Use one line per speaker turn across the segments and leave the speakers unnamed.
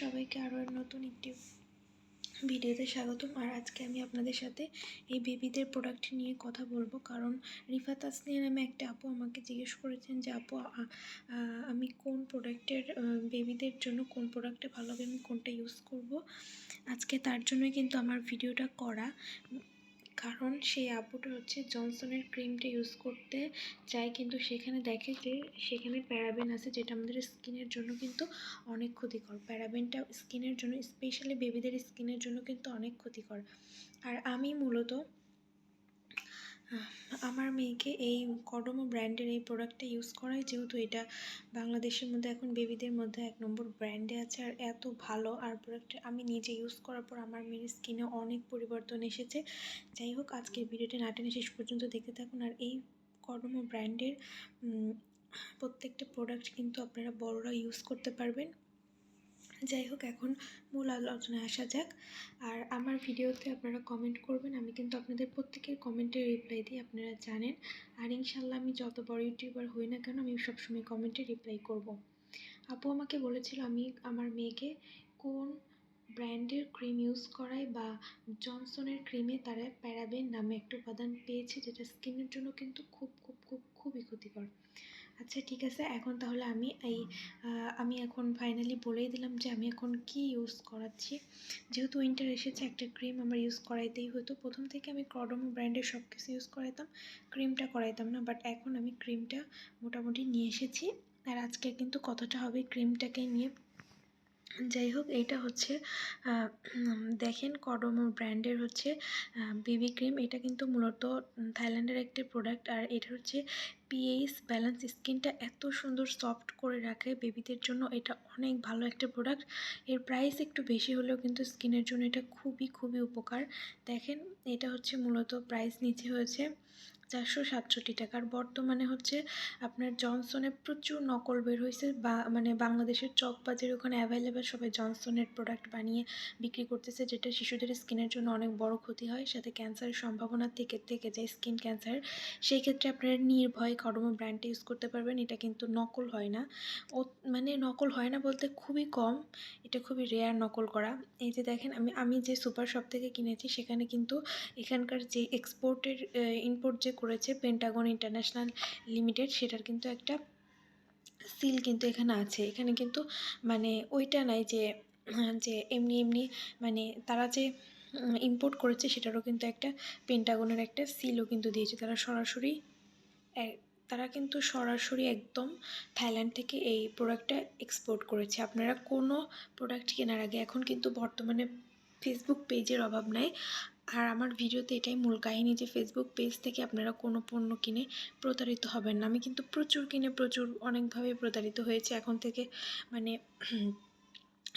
সবাইকে আরও নতুন একটি ভিডিওতে স্বাগতম। আর আজকে আমি আপনাদের সাথে এই বেবিদের প্রোডাক্ট নিয়ে কথা বলব। কারণ রিফা তাসনিয়া নামে একটা আপু আমাকে জিজ্ঞেস করেছেন যে, আপু আমি কোন প্রোডাক্টের বেবিদের জন্য কোন প্রোডাক্টটা ভালো হবে, আমি কোনটা ইউজ করব? আজকে তার জন্যই কিন্তু আমার ভিডিওটা করা। কারণ সেই আপুটা হচ্ছে জনসনের ক্রিমটা ইউজ করতে চায়, কিন্তু সেখানে দেখে যে সেখানে প্যারাবেন আছে যেটা আমাদের স্কিনের জন্য কিন্তু অনেক ক্ষতিকর। প্যারাবেনটা স্কিনের জন্য, স্পেশালি বেবিদের স্কিনের জন্য কিন্তু অনেক ক্ষতিকর। আর আমি মূলত আমার মেয়েকে এই কডমো ব্র্যান্ডের এই প্রোডাক্টটা ইউজ করাই যেহেতু এটা বাংলাদেশের মধ্যে এখন বেবিদের মধ্যে এক নম্বর ব্র্যান্ডে আছে আর এত ভালো আর প্রোডাক্টটা আমি নিজে ইউজ করার পর আমার মেয়ের স্কিনে অনেক পরিবর্তন এসেছে। যাই হোক, আজকের ভিডিওটি না টেনে শেষ পর্যন্ত দেখতে থাকুন আর এই কডমো ব্র্যান্ডের প্রত্যেকটা প্রোডাক্ট কিন্তু আপনারা বড়রা ইউজ করতে পারবেন। যাই হোক এখন মূল আলোচনায় আসা যাক আর আমার ভিডিওতে আপনারা কমেন্ট করবেন, আমি কিন্তু আপনাদের প্রত্যেকের কমেন্টের রিপ্লাই দিই আপনারা জানেন আর ইনশাল্লাহ আমি যত বড় ইউটিউবার হই না কেন, আমি সবসময় কমেন্টে রিপ্লাই করব। আপু আমাকে বলেছিল আমি, আমার মেয়েকে কোন ব্র্যান্ডের ক্রিম ইউজ করাই বা জনসনের ক্রিমে তারা প্যারাবেন নামে একটা উপাদান পেয়েছে, যেটা স্কিনের জন্য কিন্তু খুব খুব খুব খুবই ক্ষতিকর। আচ্ছা ঠিক আছে, এখন তাহলে আমি এই আমি এখন ফাইনালি বলেই দিলাম যে আমি এখন কি ইউজ করাচ্ছি। যেহেতু উইন্টার এসেছে, একটা ক্রিম আমার ইউজ করাইতেই হতো। প্রথম থেকে আমি ক্রডমো ব্র্যান্ডের সব কিছু ইউজ করাইতাম ক্রিমটা করাইতাম না বাট এখন আমি ক্রিমটা মোটামুটি নিয়ে এসেছি। আর আজকে কিন্তু কথাটা হবে ক্রিমটাকে নিয়ে যাই হোক এটা হচ্ছে দেখেন কডমো ব্র্যান্ডের হচ্ছে বেবি ক্রিম এটা কিন্তু মূলত থাইল্যান্ডের একটি প্রোডাক্ট আর এটা হচ্ছে পিএইচ ব্যালেন্স স্কিনটা এত সুন্দর সফট করে রাখে বেবিদের জন্য। এটা অনেক ভালো একটা প্রোডাক্টের প্রাইস একটু বেশি হলেও কিন্তু স্কিনের জন্য এটা খুবই খুবই উপকার। দেখেন, এটা হচ্ছে মূলত প্রাইস নিচে হয়েছে চারশো সাতষট্টি টাকার। বর্তমানে হচ্ছে আপনার জনসনে প্রচুর নকল বের হয়েছে বা মানে বাংলাদেশের চক বাজারে ওখানে অ্যাভেলেবেল সবাই জনসনের প্রোডাক্ট বানিয়ে বিক্রি করতেছে, যেটা শিশুদের স্কিনের জন্য অনেক বড় ক্ষতি হয়। সাথে ক্যান্সারের সম্ভাবনা থেকে থেকে যায় স্কিন ক্যান্সার সেই ক্ষেত্রে আপনারা নির্ভয় কডমো ব্র্যান্ডটা ইউজ করতে পারবেন। এটা কিন্তু নকল হয় না। ও মানে নকল হয় না বলতে খুবই কম। এটা খুবই রেয়ার নকল করা। এই যে দেখেন, আমি আমি যে সুপার শপ থেকে কিনেছি, সেখানে কিন্তু এখানকার যে এক্সপোর্টের ইম্পোর্ট যে করেছে পেন্টাগন ইন্টারন্যাশনাল লিমিটেড সেটার কিন্তু একটা সিল কিন্তু এখানে আছে। এখানে কিন্তু মানে ওইটা নাই যে যে এমনি এমনি মানে তারা যে ইম্পোর্ট করেছে সেটারও কিন্তু একটা পেন্টাগনের একটা সিলও কিন্তু দিয়েছে। তারা সরাসরি তারা কিন্তু সরাসরি একদম থাইল্যান্ড থেকে এই প্রোডাক্টটা এক্সপোর্ট করেছে। আপনারা কোনো প্রোডাক্ট কেনার আগে এখন কিন্তু বর্তমানে ফেসবুক পেজের অভাব নাই। আর আমার ভিডিওতে এটাই মূল কাহিনী যে ফেসবুক পেজ থেকে আপনারা কোনো পণ্য কিনে প্রতারিত হবেন না। আমি কিন্তু প্রচুর কিনে প্রচুর অনেকভাবে প্রতারিত হয়েছে এখন থেকে। মানে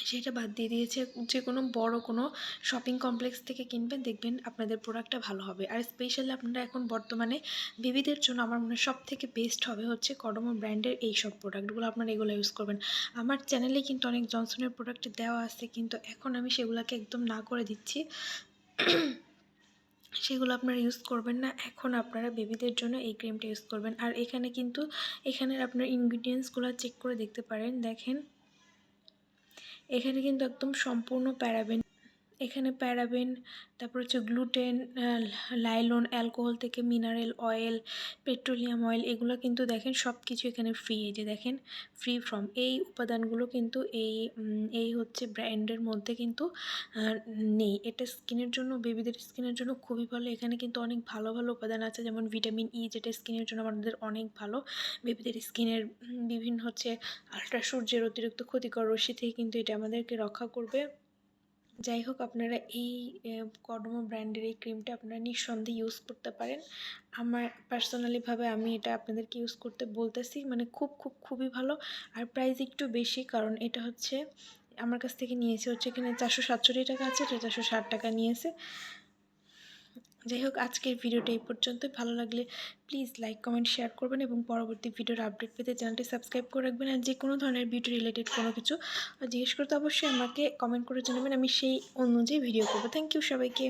সেটা বাদ দিয়ে দিয়েছে। যে কোনো বড় কোনো শপিং কমপ্লেক্স থেকে কিনবেন, দেখবেন আপনাদের প্রোডাক্টটা ভালো হবে। আর স্পেশালি আপনারা এখন বর্তমানে বেবিদের জন্য আমার মনে সব থেকে বেস্ট হবে হচ্ছে কডমো ব্র্যান্ডের এই সব প্রোডাক্টগুলো আপনারা এগুলো ইউজ করবেন। আমার চ্যানেলে কিন্তু অনেক জনসনের প্রোডাক্ট দেওয়া আছে, কিন্তু এখন আমি সেগুলোকে একদম না করে দিচ্ছি। সেগুলো আপনারা ইউজ করবেন না। এখন আপনারা বেবিদের জন্য এই ক্রিমটা ইউজ করবেন। আর এখানে কিন্তু, এখানের আপনার ইনগ্রিডিয়েন্টসগুলো চেক করে দেখতে পারেন। দেখেন, এখানে কিন্তু একদম সম্পূর্ণ প্যারাবেন এখানে প্যারাবেন, তারপর হচ্ছে গ্লুটেন লাইলন, অ্যালকোহল থেকে মিনারেল অয়েল, পেট্রোলিয়াম অয়েল, এগুলো কিন্তু দেখেন সব কিছু এখানে ফ্রি এই যে দেখেন ফ্রি ফ্রম এই উপাদানগুলো কিন্তু এই এই হচ্ছে ব্র্যান্ডের মধ্যে কিন্তু নেই। এটা স্কিনের জন্য, বেবিদের স্কিনের জন্য খুবই ভালো। এখানে কিন্তু অনেক ভালো ভালো উপাদান আছে, যেমন ভিটামিন ই যেটা স্কিনের জন্য আমাদের অনেক ভালো। বেবিদের স্কিনের বিভিন্ন হচ্ছে আল্ট্রাসূর্যের অতিরিক্ত ক্ষতিকর রশ্মি থেকে কিন্তু এটা আমাদেরকে রক্ষা করবে। যাই হোক, আপনারা এই কডমো ব্র্যান্ডের এই ক্রিমটা আপনারা নিঃসন্দেহে ইউজ করতে পারেন। আমার পার্সোনালিভাবে আমি এটা আপনাদেরকে ইউজ করতে বলতেছি মানে খুব খুব, খুবই ভালো। আর প্রাইস একটু বেশি, কারণ এটা হচ্ছে, আমার কাছ থেকে নিয়েছে হচ্ছে এখানে চারশো সাতষট্টি টাকা আছে, এটা চারশো ষাট টাকা নিয়েছে। যাই হোক, আজকের ভিডিওটা এই পর্যন্ত ভালো লাগলে প্লিজ লাইক কমেন্ট শেয়ার করবেন এবং পরবর্তী ভিডিওর আপডেট পেতে চ্যানেলটি সাবস্ক্রাইব করে রাখবেন আর যে কোনো ধরনের ভিডিও রিলেটেড কোনো কিছু জিজ্ঞেস করতে অবশ্যই আমাকে কমেন্ট করে জানাবেন। আমি সেই অনুযায়ী ভিডিও করব। থ্যাংক ইউ সবাইকে।